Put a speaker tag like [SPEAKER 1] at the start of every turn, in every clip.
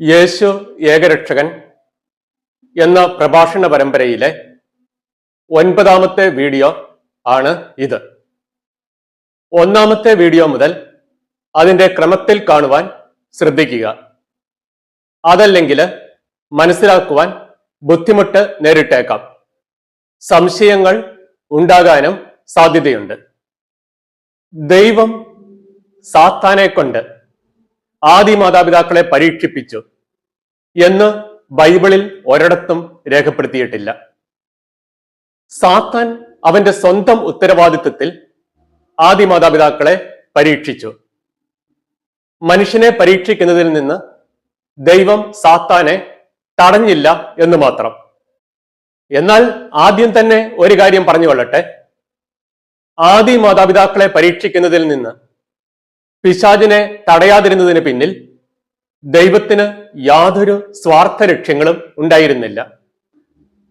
[SPEAKER 1] യേശു ഏകരക്ഷകൻ എന്ന പ്രഭാഷണ പരമ്പരയിലെ ഒൻപതാമത്തെ വീഡിയോ ആണ് ഇത്. ഒന്നാമത്തെ വീഡിയോ മുതൽ അതിന്റെ ക്രമത്തിൽ കാണുവാൻ ശ്രദ്ധിക്കുക. അതല്ലെങ്കിൽ മനസ്സിലാക്കുവാൻ ബുദ്ധിമുട്ട് നേരിട്ടേക്കാം. സംശയങ്ങൾ ഉണ്ടാകാനും സാധ്യതയുണ്ട്. ദൈവം സാത്താനെ കൊണ്ട് ആദി മാതാപിതാക്കളെ പരീക്ഷിപ്പിച്ചു എന്ന് ബൈബിളിൽ ഒരിടത്തും രേഖപ്പെടുത്തിയിട്ടില്ല. സാത്താൻ അവന്റെ സ്വന്തം ഉത്തരവാദിത്വത്തിൽ ആദി മാതാപിതാക്കളെ പരീക്ഷിച്ചു. മനുഷ്യനെ പരീക്ഷിക്കുന്നതിൽ നിന്ന് ദൈവം സാത്താനെ തടഞ്ഞില്ല എന്ന് മാത്രം. എന്നാൽ ആദ്യം തന്നെ ഒരു കാര്യം പറഞ്ഞു കൊള്ളട്ടെ ആദി മാതാപിതാക്കളെ പരീക്ഷിക്കുന്നതിൽ നിന്ന് പിശാചിനെ തടയാതിരുന്നതിന് പിന്നിൽ ദൈവത്തിന് യാതൊരു സ്വാർത്ഥ ലക്ഷ്യങ്ങളും ഉണ്ടായിരുന്നില്ല.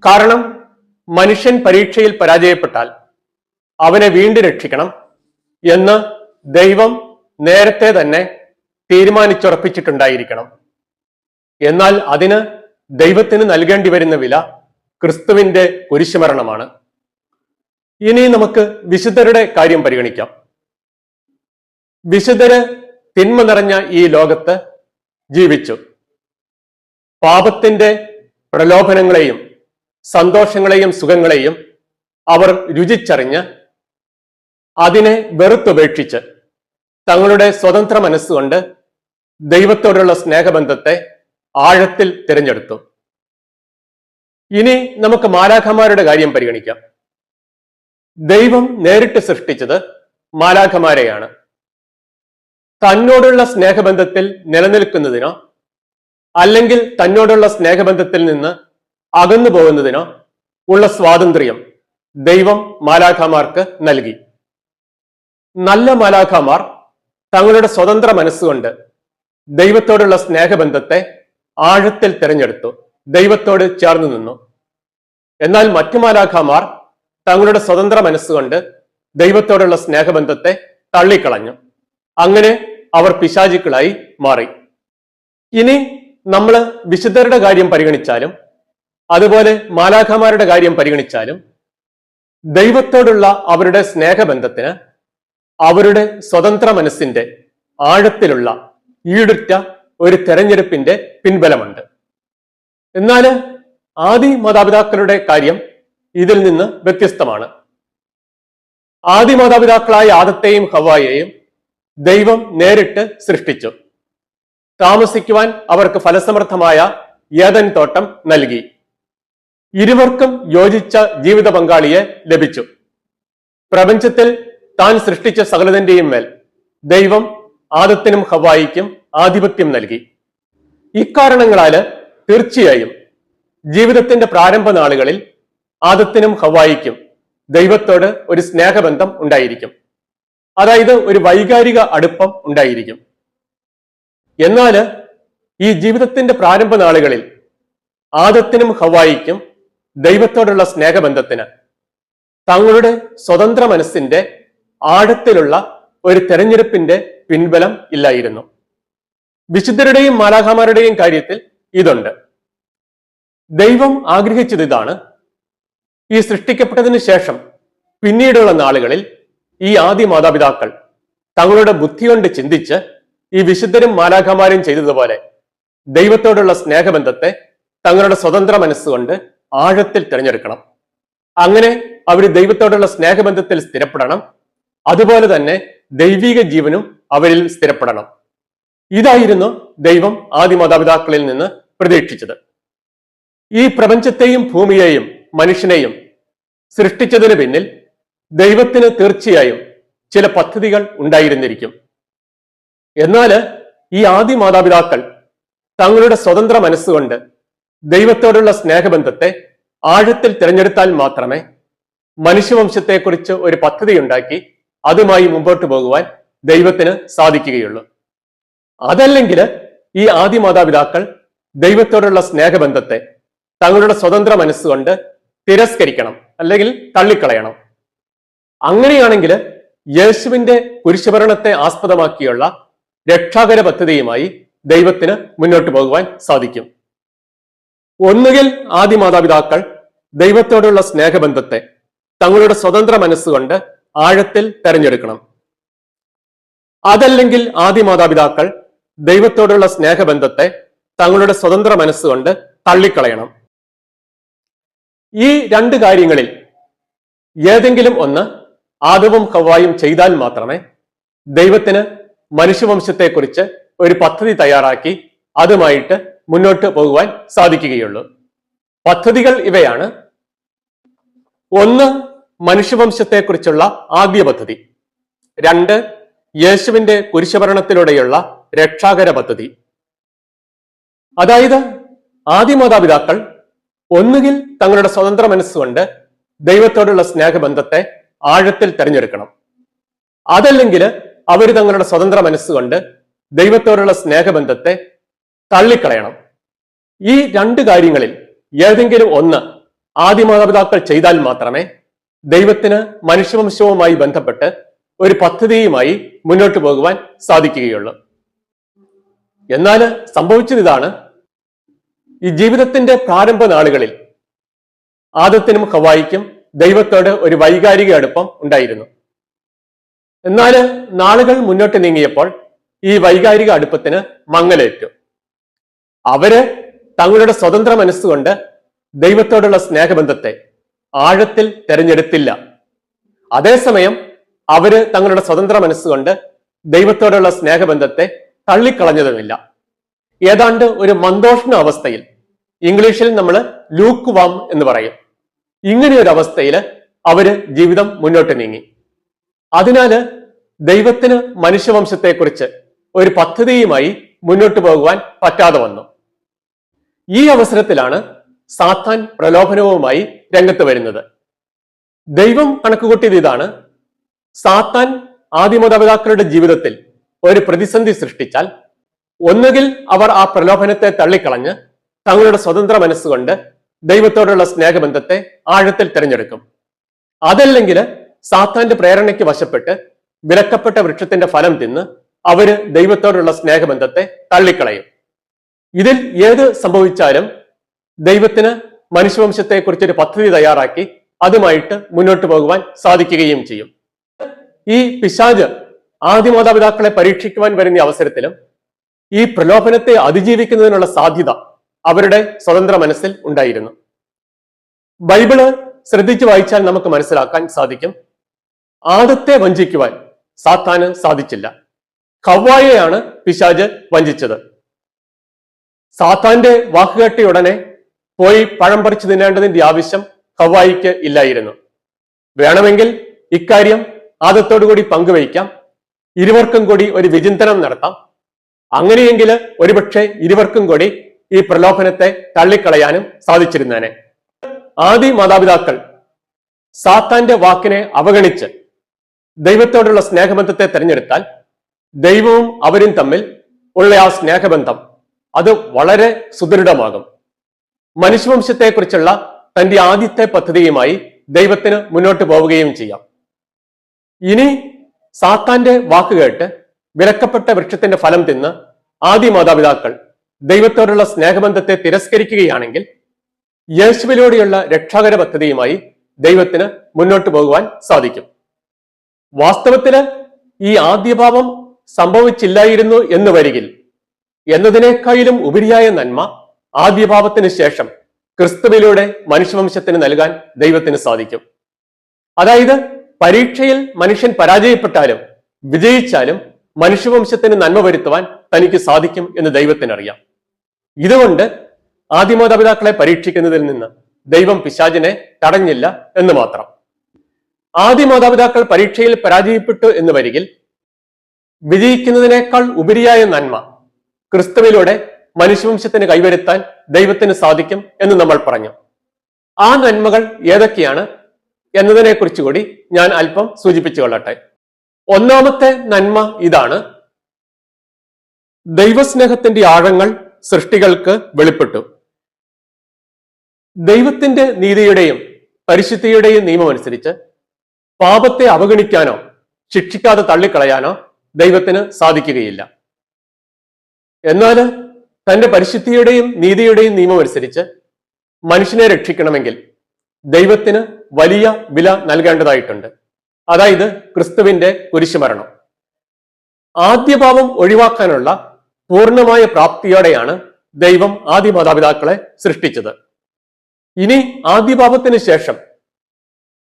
[SPEAKER 1] കാരണം മനുഷ്യൻ പരീക്ഷയിൽ പരാജയപ്പെട്ടാൽ അവനെ വീണ്ടും രക്ഷിക്കണം എന്ന് ദൈവം നേരത്തെ തന്നെ തീരുമാനിച്ചുറപ്പിച്ചിട്ടുണ്ടായിരിക്കണം. എന്നാൽ അതിന് ദൈവത്തിന് നൽകേണ്ടി വരുന്ന വില ക്രിസ്തുവിന്റെ കുരിശുമരണമാണ്. ഇനി നമുക്ക് വിശുദ്ധരുടെ കാര്യം പരിഗണിക്കാം. വിശുദ്ധര് തിന്മ നിറഞ്ഞ ഈ ലോകത്ത് ജീവിച്ചു. പാപത്തിന്റെ പ്രലോഭനങ്ങളെയും സന്തോഷങ്ങളെയും സുഖങ്ങളെയും അവർ രുചിച്ചറിഞ്ഞ് അതിനെ വെറുത്തുപേക്ഷിച്ച് തങ്ങളുടെ സ്വതന്ത്ര മനസ്സുകൊണ്ട് ദൈവത്തോടുള്ള സ്നേഹബന്ധത്തെ ആഴത്തിൽ തിരഞ്ഞെടുത്തു. ഇനി നമുക്ക് മാലാഖമാരുടെ കാര്യം പരിഗണിക്കാം. ദൈവം നേരിട്ട് സൃഷ്ടിച്ചത് മാലാഖമാരെയാണ്. തന്നോടുള്ള സ്നേഹബന്ധത്തിൽ നിലനിൽക്കുന്നതിനോ അല്ലെങ്കിൽ തന്നോടുള്ള സ്നേഹബന്ധത്തിൽ നിന്ന് അകന്നു പോകുന്നതിനോ ഉള്ള സ്വാതന്ത്ര്യം ദൈവം മാലാഖമാർക്ക് നൽകി. നല്ല മാലാഖമാർ തങ്ങളുടെ സ്വതന്ത്ര മനസ്സുകൊണ്ട് ദൈവത്തോടുള്ള സ്നേഹബന്ധത്തെ ആഴത്തിൽ തിരഞ്ഞെടുത്തു ദൈവത്തോട് ചേർന്നു നിന്നു. എന്നാൽ മറ്റു മാലാഖമാർ തങ്ങളുടെ സ്വതന്ത്ര മനസ്സുകൊണ്ട് ദൈവത്തോടുള്ള സ്നേഹബന്ധത്തെ തള്ളിക്കളഞ്ഞു. അങ്ങനെ അവർ പിശാചുക്കളായി മാറി. ഇനി നമ്മൾ വിശുദ്ധരുടെ കാര്യം പരിഗണിച്ചാലും അതുപോലെ മാലാഖമാരുടെ കാര്യം പരിഗണിച്ചാലും ദൈവത്തോടുള്ള അവരുടെ സ്നേഹബന്ധത്തിന് അവരുടെ സ്വതന്ത്ര മനസ്സിന്റെ ആഴത്തിലുള്ള ഈടുറ്റ ഒരു തെരഞ്ഞെടുപ്പിന്റെ പിൻബലമുണ്ട്. എന്നാൽ ആദി മാതാപിതാക്കളുടെ കാര്യം ഇതിൽ നിന്ന് വ്യത്യസ്തമാണ്. ആദി മാതാപിതാക്കളായ ആദത്തെയും ഹവായെയും ദൈവം നേരിട്ട് സൃഷ്ടിച്ചു. താമസിക്കുവാൻ അവർക്ക് ഫലസമൃദ്ധമായ ഏതൻ തോട്ടം നൽകി. ഇരുവർക്കും യോജിച്ച ജീവിത പങ്കാളിയെ ലഭിച്ചു. പ്രപഞ്ചത്തിൽ താൻ സൃഷ്ടിച്ച സകലതിന്റെയും മേൽ ദൈവം ആദത്തിനും ഹവായിക്കും ആധിപത്യം നൽകി. ഇക്കാരണങ്ങളാൽ തീർച്ചയായും ജീവിതത്തിന്റെ പ്രാരംഭ നാളുകളിൽ ആദത്തിനും ഹവായിക്കും ദൈവത്തോട് ഒരു സ്നേഹബന്ധം ഉണ്ടായിരിക്കും. അതായത് ഒരു വൈകാരിക അടുപ്പം ഉണ്ടായിരിക്കും. എന്നാൽ ഈ ജീവിതത്തിന്റെ പ്രാരംഭ നാളുകളിൽ ആദത്തിനും ഹവായിക്കും ദൈവത്തോടുള്ള സ്നേഹബന്ധത്തിന് തങ്ങളുടെ സ്വതന്ത്ര മനസ്സിന്റെ ആഴത്തിലുള്ള ഒരു തെരഞ്ഞെടുപ്പിന്റെ പിൻബലം ഇല്ലായിരുന്നു. വിശുദ്ധരുടെയും മാലാഖമാരുടെയും കാര്യത്തിൽ ഇതുണ്ട്. ദൈവം ആഗ്രഹിച്ചത് ഇതാണ്. ഈ സൃഷ്ടിക്കപ്പെട്ടതിന് ശേഷം പിന്നീടുള്ള നാളുകളിൽ ഈ ആദ്യ മാതാപിതാക്കൾ തങ്ങളുടെ ബുദ്ധി കൊണ്ട് ചിന്തിച്ച് ഈ വിശുദ്ധരും മാലാഖമാരും ചെയ്തതുപോലെ ദൈവത്തോടുള്ള സ്നേഹബന്ധത്തെ തങ്ങളുടെ സ്വതന്ത്ര മനസ്സുകൊണ്ട് ആഴത്തിൽ തിരഞ്ഞെടുക്കണം. അങ്ങനെ അവർ ദൈവത്തോടുള്ള സ്നേഹബന്ധത്തിൽ സ്ഥിരപ്പെടണം. അതുപോലെ തന്നെ ദൈവിക ജീവനും അവരിൽ സ്ഥിരപ്പെടണം. ഇതായിരുന്നു ദൈവം ആദ്യ മാതാപിതാക്കളിൽ നിന്ന് പ്രതീക്ഷിച്ചത്. ഈ പ്രപഞ്ചത്തെയും ഭൂമിയെയും മനുഷ്യനെയും സൃഷ്ടിച്ചതിന് പിന്നിൽ ദൈവത്തിന് തീർച്ചയായും ചില പദ്ധതികൾ ഉണ്ടായിരുന്നിരിക്കും. എന്നാൽ ഈ ആദ്യ മാതാപിതാക്കൾ തങ്ങളുടെ സ്വതന്ത്ര മനസ്സുകൊണ്ട് ദൈവത്തോടുള്ള സ്നേഹബന്ധത്തെ ആഴത്തിൽ തിരഞ്ഞെടുത്താൽ മാത്രമേ മനുഷ്യവംശത്തെക്കുറിച്ച് ഒരു പദ്ധതി ഉണ്ടാക്കി അതുമായി മുമ്പോട്ട് പോകുവാൻ ദൈവത്തിന് സാധിക്കുകയുള്ളൂ. അതല്ലെങ്കിൽ ഈ ആദ്യ മാതാപിതാക്കൾ ദൈവത്തോടുള്ള സ്നേഹബന്ധത്തെ തങ്ങളുടെ സ്വതന്ത്ര മനസ്സുകൊണ്ട് തിരസ്കരിക്കണം അല്ലെങ്കിൽ തള്ളിക്കളയണം. അങ്ങനെയാണെങ്കിൽ യേശുവിന്റെ കുരിശുഭരണത്തെ ആസ്പദമാക്കിയുള്ള രക്ഷാകര പദ്ധതിയുമായി ദൈവത്തിന് മുന്നോട്ട് പോകുവാൻ സാധിക്കും. ഒന്നുകിൽ ആദ്യ മാതാപിതാക്കൾ ദൈവത്തോടുള്ള സ്നേഹബന്ധത്തെ തങ്ങളുടെ സ്വതന്ത്ര മനസ്സുകൊണ്ട് ആഴത്തിൽ തെരഞ്ഞെടുക്കണം. അതല്ലെങ്കിൽ ആദ്യ മാതാപിതാക്കൾ ദൈവത്തോടുള്ള സ്നേഹബന്ധത്തെ തങ്ങളുടെ സ്വതന്ത്ര മനസ്സുകൊണ്ട് തള്ളിക്കളയണം. ഈ രണ്ട് കാര്യങ്ങളിൽ ഏതെങ്കിലും ഒന്ന് ആദവും ഹവായും ചെയ്താൽ മാത്രമേ ദൈവത്തിന് മനുഷ്യവംശത്തെക്കുറിച്ച് ഒരു പദ്ധതി തയ്യാറാക്കി അതുമായിട്ട് മുന്നോട്ട് പോകുവാൻ സാധിക്കുകയുള്ളൂ. പദ്ധതികൾ ഇവയാണ്. ഒന്ന് മനുഷ്യവംശത്തെക്കുറിച്ചുള്ള ആദ്യ പദ്ധതി. രണ്ട് യേശുവിന്റെ കുരിശഭരണത്തിലൂടെയുള്ള രക്ഷാകര പദ്ധതി. അതായത് ആദ്യ മാതാപിതാക്കൾ ഒന്നുകിൽ തങ്ങളുടെ സ്വതന്ത്ര മനസ്സുകൊണ്ട് ദൈവത്തോടുള്ള സ്നേഹബന്ധത്തെ ആഴത്തിൽ തെരഞ്ഞെടുക്കണം. അതല്ലെങ്കിൽ അവർ തങ്ങളുടെ സ്വതന്ത്ര മനസ്സുകൊണ്ട് ദൈവത്തോടുള്ള സ്നേഹബന്ധത്തെ തള്ളിക്കളയണം. ഈ രണ്ട് കാര്യങ്ങളിൽ ഏതെങ്കിലും ഒന്ന് ആദ്യ മാതാപിതാക്കൾ ചെയ്താൽ മാത്രമേ ദൈവത്തിന് മനുഷ്യവംശവുമായി ബന്ധപ്പെട്ട് ഒരു പദ്ധതിയുമായി മുന്നോട്ട് പോകുവാൻ സാധിക്കുകയുള്ളൂ. എന്നാൽ സംഭവിച്ചത് ഇതാണ്. ഈ ജീവിതത്തിന്റെ പ്രാരംഭ നാളുകളിൽ ആദത്തിനും ഹവായിക്കും ദൈവത്തോട് ഒരു വൈകാരിക അടുപ്പം ഉണ്ടായിരുന്നു. എന്നാൽ നാളുകൾ മുന്നോട്ട് നീങ്ങിയപ്പോൾ ഈ വൈകാരിക അടുപ്പത്തിന് മങ്ങലേറ്റു. അവർ തങ്ങളുടെ സ്വതന്ത്ര മനസ്സുകൊണ്ട് ദൈവത്തോടുള്ള സ്നേഹബന്ധത്തെ ആഴത്തിൽ തെരഞ്ഞെടുത്തില്ല. അതേസമയം അവർ തങ്ങളുടെ സ്വതന്ത്ര മനസ്സുകൊണ്ട് ദൈവത്തോടുള്ള സ്നേഹബന്ധത്തെ തള്ളിക്കളഞ്ഞതുമില്ല. ഏതാണ്ട് ഒരു മന്ദോഷ്ണ അവസ്ഥയിൽ ഇംഗ്ലീഷിൽ നമ്മൾ ലൂക്ക് വാം എന്ന് പറയും. ഇങ്ങനെ ഒരു അവസ്ഥയിൽ അവർ ജീവിതം മുന്നോട്ട് നീങ്ങി. അതിനാല് ദൈവത്തിന് മനുഷ്യവംശത്തെക്കുറിച്ച് ഒരു പദ്ധതിയുമായി മുന്നോട്ട് പോകുവാൻ പറ്റാതെ വന്നു. ഈ അവസരത്തിലാണ് സാത്താൻ പ്രലോഭനവുമായി രംഗത്ത് വരുന്നത്. ദൈവം കണക്കുകൂട്ടിയത് ഇതാണ്. സാത്താൻ ആദിമാതാപിതാക്കളുടെ ജീവിതത്തിൽ ഒരു പ്രതിസന്ധി സൃഷ്ടിച്ചാൽ ഒന്നുകിൽ അവർ ആ പ്രലോഭനത്തെ തള്ളിക്കളഞ്ഞ് തങ്ങളുടെ സ്വതന്ത്ര മനസ്സുകൊണ്ട് ദൈവത്തോടുള്ള സ്നേഹബന്ധത്തെ ആഴത്തിൽ തിരഞ്ഞെടുക്കും. അതല്ലെങ്കിൽ സാത്താന്റെ പ്രേരണയ്ക്ക് വശപ്പെട്ട് വിലക്കപ്പെട്ട വൃക്ഷത്തിന്റെ ഫലം തിന്ന് അവർ ദൈവത്തോടുള്ള സ്നേഹബന്ധത്തെ തള്ളിക്കളയും. ഇതിൽ ഏത് സംഭവിച്ചാലും ദൈവത്തിന് മനുഷ്യവംശത്തെക്കുറിച്ച് ഒരു പദ്ധതി തയ്യാറാക്കി അതുമായിട്ട് മുന്നോട്ട് പോകുവാൻ സാധിക്കുകയും ചെയ്യും. ഈ പിശാജ് ആദ്യ മാതാപിതാക്കളെ പരീക്ഷിക്കുവാൻ വരുന്ന അവസരത്തിലും ഈ പ്രലോഭനത്തെ അതിജീവിക്കുന്നതിനുള്ള സാധ്യത അവരുടെ സ്വതന്ത്ര മനസ്സിൽ ഉണ്ടായിരുന്നു. ബൈബിൾ ശ്രദ്ധിച്ചു വായിച്ചാൽ നമുക്ക് മനസ്സിലാക്കാൻ സാധിക്കും. ആദത്തെ വഞ്ചിക്കുവാൻ സാത്താന് സാധിച്ചില്ല. കവ്വായയാണ് പിശാജ് വഞ്ചിച്ചത്. സാത്താന്റെ വാക്കുകേട്ട ഉടനെ പോയി പഴം പറിച്ചു തിന്നേണ്ടതിന്റെ ആവശ്യം കവ്വായിക്ക് ഇല്ലായിരുന്നു. വേണമെങ്കിൽ ഇക്കാര്യം ആദത്തോടുകൂടി പങ്കുവയ്ക്കാം. ഇരുവർക്കും കൂടി ഒരു വിചിന്തനം നടത്താം. അങ്ങനെയെങ്കിൽ ഒരുപക്ഷെ ഇരുവർക്കും കൂടി ഈ പ്രലോഭനത്തെ തള്ളിക്കളയാനും സാധിച്ചിരുന്നേനെ. ആദി മാതാപിതാക്കൾ സാത്താന്റെ വാക്കിനെ അവഗണിച്ച് ദൈവത്തോടുള്ള സ്നേഹബന്ധത്തെ തിരഞ്ഞെടുത്താൽ ദൈവവും അവരും തമ്മിൽ ഉള്ള ആ സ്നേഹബന്ധം അത് വളരെ സുദൃഢമാകും. മനുഷ്യവംശത്തെക്കുറിച്ചുള്ള തന്റെ ആദ്യത്തെ പദ്ധതിയുമായി ദൈവത്തിന് മുന്നോട്ട് പോവുകയും ചെയ്യാം. ഇനി സാത്താന്റെ വാക്കുകേട്ട് വിലക്കപ്പെട്ട വൃക്ഷത്തിന്റെ ഫലം തിന്ന് ആദ്യ മാതാപിതാക്കൾ ദൈവത്തോടുള്ള സ്നേഹബന്ധത്തെ തിരസ്കരിക്കുകയാണെങ്കിൽ യേശുവിലൂടെയുള്ള രക്ഷാകര പദ്ധതിയുമായി ദൈവത്തിന് മുന്നോട്ട് പോകുവാൻ സാധിക്കും. വാസ്തവത്തിൽ ഈ ആദ്യഭാവം സംഭവിച്ചില്ലായിരുന്നു എന്ന് വരികിൽ എന്നതിനേക്കാളും ഉപരിയായ നന്മ ആദ്യഭാവത്തിന് ശേഷം ക്രിസ്തുവിലൂടെ മനുഷ്യവംശത്തിന് നൽകാൻ ദൈവത്തിന് സാധിക്കും. അതായത് പരീക്ഷയിൽ മനുഷ്യൻ പരാജയപ്പെട്ടാലും വിജയിച്ചാലും മനുഷ്യവംശത്തിന് നന്മ വരുത്തുവാൻ തനിക്ക് സാധിക്കും എന്ന് ദൈവത്തിനറിയാം. ഇതുകൊണ്ട് ആദിമാതാപിതാക്കളെ പരീക്ഷിക്കുന്നതിൽ നിന്ന് ദൈവം പിശാചിനെ തടഞ്ഞില്ല എന്ന് മാത്രം. ആദിമാതാപിതാക്കൾ പരീക്ഷയിൽ പരാജയപ്പെട്ടു എന്ന് വരികിൽ വിജയിക്കുന്നതിനേക്കാൾ ഉപരിയായ നന്മ ക്രിസ്തുവിലൂടെ മനുഷ്യവംശത്തിന് കൈവരുത്താൻ ദൈവത്തിന് സാധിക്കും എന്ന് നമ്മൾ പറഞ്ഞു. ആ നന്മകൾ ഏതൊക്കെയാണ് എന്നതിനെ കുറിച്ചുകൂടി ഞാൻ അല്പം സൂചിപ്പിച്ചു കൊള്ളട്ടെ ഒന്നാമത്തെ നന്മ ഇതാണ് ദൈവസ്നേഹത്തിന്റെ ആഴങ്ങൾ സൃഷ്ടികൾക്ക് വെളിപ്പെട്ടു. ദൈവത്തിന്റെ നീതിയുടെയും പരിശുദ്ധിയുടെയും നിയമം അനുസരിച്ച് പാപത്തെ അവഗണിക്കാനോ ശിക്ഷിക്കാതെ തള്ളിക്കളയാനോ ദൈവത്തിന് സാധിക്കുകയില്ല. എന്നാൽ തന്റെ പരിശുദ്ധിയുടെയും നീതിയുടെയും നിയമം അനുസരിച്ച് മനുഷ്യനെ രക്ഷിക്കണമെങ്കിൽ ദൈവത്തിന് വലിയ വില നൽകേണ്ടതായിട്ടുണ്ട്. അതായത് ക്രിസ്തുവിന്റെ കുരിശുമരണം. ആദ്യഭാവം ഒഴിവാക്കാനുള്ള പൂർണമായ പ്രാപ്തിയോടെയാണ് ദൈവം ആദ്യ മാതാപിതാക്കളെ സൃഷ്ടിച്ചത്. ഇനി ആദ്യപാപത്തിന് ശേഷം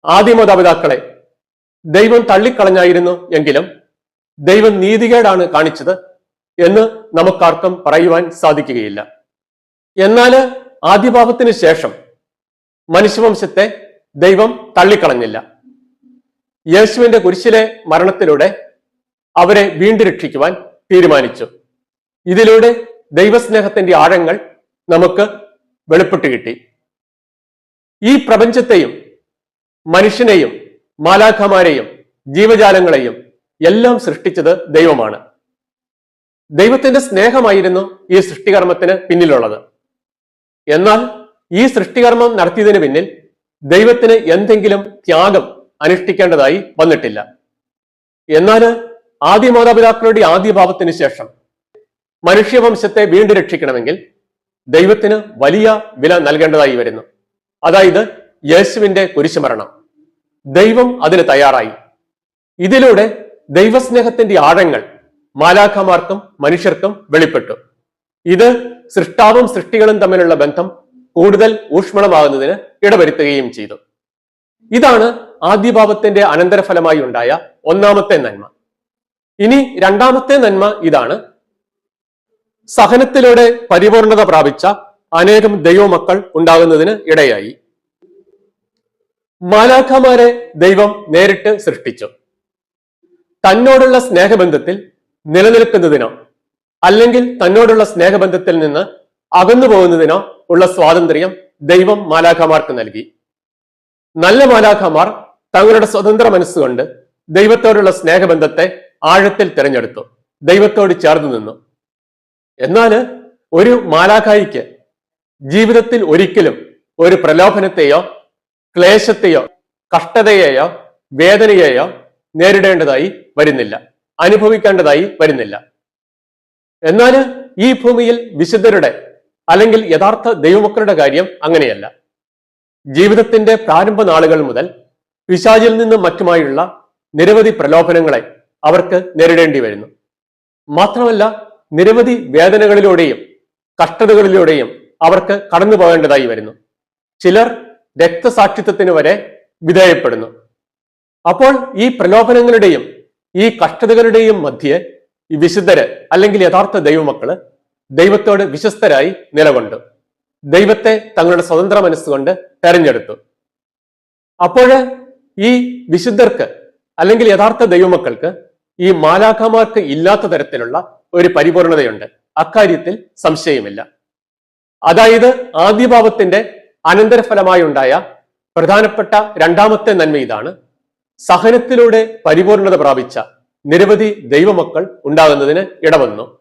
[SPEAKER 1] ആദ്യ മാതാപിതാക്കളെ ദൈവം തള്ളിക്കളഞ്ഞായിരുന്നു എങ്കിലും ദൈവം നീതികേടാണ് കാണിച്ചത് എന്ന് നമുക്കാർക്കും പറയുവാൻ സാധിക്കുകയില്ല. എന്നാൽ ആദ്യപാപത്തിന് ശേഷം മനുഷ്യവംശത്തെ ദൈവം തള്ളിക്കളഞ്ഞില്ല. യേശുവിന്റെ കുരിശിലെ മരണത്തിലൂടെ അവരെ വീണ്ടും രക്ഷിക്കുവാൻ തീരുമാനിച്ചു. ഇതിലൂടെ ദൈവസ്നേഹത്തിന്റെ ആഴങ്ങൾ നമുക്ക് വെളിപ്പെട്ട് കിട്ടി. ഈ പ്രപഞ്ചത്തെയും മനുഷ്യനെയും മാലാഖമാരെയും ജീവജാലങ്ങളെയും എല്ലാം സൃഷ്ടിച്ചത് ദൈവമാണ്. ദൈവത്തിന്റെ സ്നേഹമായിരുന്നു ഈ സൃഷ്ടികർമ്മത്തിന് പിന്നിലുള്ളത്. എന്നാൽ ഈ സൃഷ്ടികർമ്മം നടത്തിയതിന് പിന്നിൽ ദൈവത്തിന് എന്തെങ്കിലും ത്യാഗം അനുഷ്ഠിക്കേണ്ടതായി വന്നിട്ടില്ല. എന്നാൽ ആദ്യ മാതാപിതാക്കളുടെ ആദ്യ ഭാവത്തിന് ശേഷം മനുഷ്യവംശത്തെ വീണ്ടും രക്ഷിക്കണമെങ്കിൽ ദൈവത്തിന് വലിയ വില നൽകേണ്ടതായി വരുന്നു. അതായത് യേശുവിന്റെ കുരിശുമരണം. ദൈവം അതിന് തയ്യാറായി. ഇതിലൂടെ ദൈവസ്നേഹത്തിന്റെ ആഴങ്ങൾ മാലാഖമാർക്കും മനുഷ്യർക്കും വെളിപ്പെട്ടു. ഇത് സൃഷ്ടാവും സൃഷ്ടികളും തമ്മിലുള്ള ബന്ധം കൂടുതൽ ഊഷ്മളമാകുന്നതിന് ഇടവരുത്തുകയും ചെയ്തു. ഇതാണ് ആദ്യഭാവത്തിന്റെ അനന്തരഫലമായി ഉണ്ടായ ഒന്നാമത്തെ നന്മ. ഇനി രണ്ടാമത്തെ നന്മ ഇതാണ് സഹനത്തിലൂടെ പരിപൂർണത പ്രാപിച്ച അനേകം ദൈവമക്കൾ ഉണ്ടാകുന്നതിന് ഇടയായി. മാലാഖമാരെ ദൈവം നേരിട്ട് സൃഷ്ടിച്ചു. തന്നോടുള്ള സ്നേഹബന്ധത്തിൽ നിലനിൽക്കുന്നതിനോ അല്ലെങ്കിൽ തന്നോടുള്ള സ്നേഹബന്ധത്തിൽ നിന്ന് അകന്നു പോകുന്നതിനോ ഉള്ള സ്വാതന്ത്ര്യം ദൈവം മാലാഖമാർക്ക് നൽകി. നല്ല മാലാഖമാർ തങ്ങളുടെ സ്വതന്ത്ര മനസ്സുകൊണ്ട് ദൈവത്തോടുള്ള സ്നേഹബന്ധത്തെ ആഴത്തിൽ തിരഞ്ഞെടുത്തു. ദൈവത്തോട് ചേർന്ന് നിന്നു. എന്നാൽ ഒരു മാലാഖായിക്ക് ജീവിതത്തിൽ ഒരിക്കലും ഒരു പ്രലോഭനത്തെയോ ക്ലേശത്തെയോ കഷ്ടതയെയോ വേദനയെയോ നേരിടേണ്ടതായി വരുന്നില്ല അനുഭവിക്കേണ്ടതായി വരുന്നില്ല. എന്നാൽ ഈ ഭൂമിയിൽ വിശുദ്ധരുടെ അല്ലെങ്കിൽ യഥാർത്ഥ ദൈവമക്കളുടെ കാര്യം അങ്ങനെയല്ല. ജീവിതത്തിന്റെ പ്രാരംഭ നാളുകൾ മുതൽ പിശാചിൽ നിന്നും മറ്റുമായുള്ള നിരവധി പ്രലോഭനങ്ങളെ അവർക്ക് നേരിടേണ്ടി വരുന്നു. മാത്രമല്ല നിരവധി വേദനകളിലൂടെയും കഷ്ടതകളിലൂടെയും അവർക്ക് കടന്നു പോകേണ്ടതായി വരുന്നു. ചിലർ രക്തസാക്ഷിത്വത്തിന് വരെ വിധേയപ്പെടുന്നു. അപ്പോൾ ഈ പ്രലോഭനങ്ങളുടെയും ഈ കഷ്ടതകളുടെയും മധ്യേ വിശുദ്ധര് അല്ലെങ്കിൽ യഥാർത്ഥ ദൈവമക്കൾ ദൈവത്തോട് വിശ്വസ്തരായി നിലകൊണ്ടു. ദൈവത്തെ തങ്ങളുടെ സ്വതന്ത്ര മനസ്സുകൊണ്ട് തെരഞ്ഞെടുത്തു. അപ്പോൾ ഈ വിശുദ്ധർക്ക് അല്ലെങ്കിൽ യഥാർത്ഥ ദൈവമക്കൾക്ക് ഈ മാലാഖമാർക്ക് ഇല്ലാത്ത തരത്തിലുള്ള ഒരു പരിപൂർണതയുണ്ട്. അക്കാര്യത്തിൽ സംശയമില്ല. അതായത് ആദ്യഭാവത്തിന്റെ അനന്തരഫലമായി ഉണ്ടായ പ്രധാനപ്പെട്ട രണ്ടാമത്തെ നന്മ ഇതാണ്. സഹനത്തിലൂടെ പരിപൂർണത പ്രാപിച്ച നിരവധി ദൈവമക്കൾ ഉണ്ടാകുന്നതിന് ഇടവന്നു.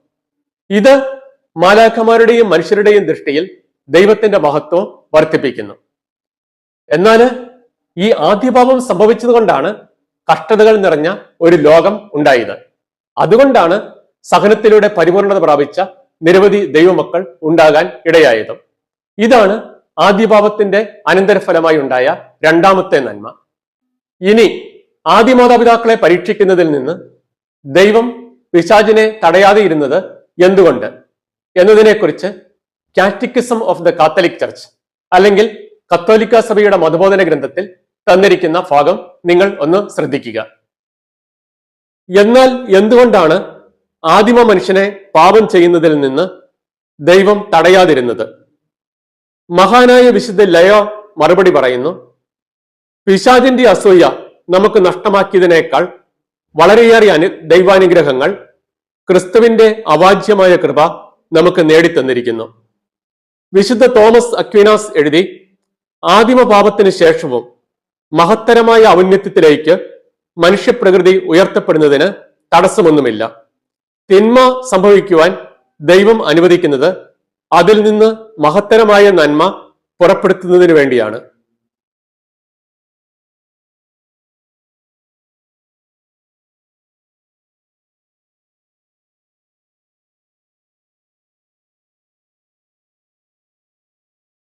[SPEAKER 1] ഇത് മാലാഖമാരുടെയും മനുഷ്യരുടെയും ദൃഷ്ടിയിൽ ദൈവത്തിന്റെ മഹത്വം വർദ്ധിപ്പിക്കുന്നു. എന്നാൽ ഈ ആദ്യഭാവം സംഭവിച്ചതുകൊണ്ടാണ് കഷ്ടതകൾ നിറഞ്ഞ ഒരു ലോകം ഉണ്ടായത്. അതുകൊണ്ടാണ് സഹനത്തിലൂടെ പരിപൂർണത പ്രാപിച്ച നിരവധി ദൈവമക്കൾ ഉണ്ടാകാൻ ഇടയായത്. ഇതാണ് ആദ്യഭാവത്തിന്റെ അനന്തരഫലമായി ഉണ്ടായ രണ്ടാമത്തെ നന്മ. ഇനി ആദ്യ മാതാപിതാക്കളെ പരീക്ഷിക്കുന്നതിൽ നിന്ന് ദൈവം പിശാചിനെ തടയാതെ ഇരുന്നത് എന്തുകൊണ്ട്? എന്നതിനെക്കുറിച്ച് catechism of the Catholic Church അല്ലെങ്കിൽ കത്തോലിക്ക സഭയുടെ മതബോധന ഗ്രന്ഥത്തിൽ തന്നിരിക്കുന്ന ഭാഗം നിങ്ങൾ ഒന്ന് ശ്രദ്ധിക്കുക. എന്നാൽ എന്തുകൊണ്ടാണ് ആദിമ മനുഷ്യനെ പാപം ചെയ്യുന്നതിൽ നിന്ന് ദൈവം തടയാതിരുന്നത്. മഹാനായ വിശുദ്ധ ലയ മറുപടി പറയുന്നു പിശാചിന്റെ അസൂയ നമുക്ക് നഷ്ടമാക്കിയതിനേക്കാൾ വളരെയേറെ അനു ദൈവാനുഗ്രഹങ്ങൾ ക്രിസ്തുവിന്റെ അവാജ്യമായ കൃപ നമുക്ക് നേടിത്തന്നിരിക്കുന്നു. വിശുദ്ധ തോമസ് അക്വിനാസ് എഴുതി ആദിമ പാപത്തിന് ശേഷവും മഹത്തരമായ ഔന്നത്യത്തിലേക്ക് മനുഷ്യപ്രകൃതി ഉയർത്തപ്പെടുന്നതിന് തടസ്സമൊന്നുമില്ല. തിന്മ സംഭവിക്കുവാൻ ദൈവം അനുവദിക്കുന്നത് അതിൽ നിന്ന് മഹത്തരമായ നന്മ പുറപ്പെടുത്തുന്നതിന് വേണ്ടിയാണ്.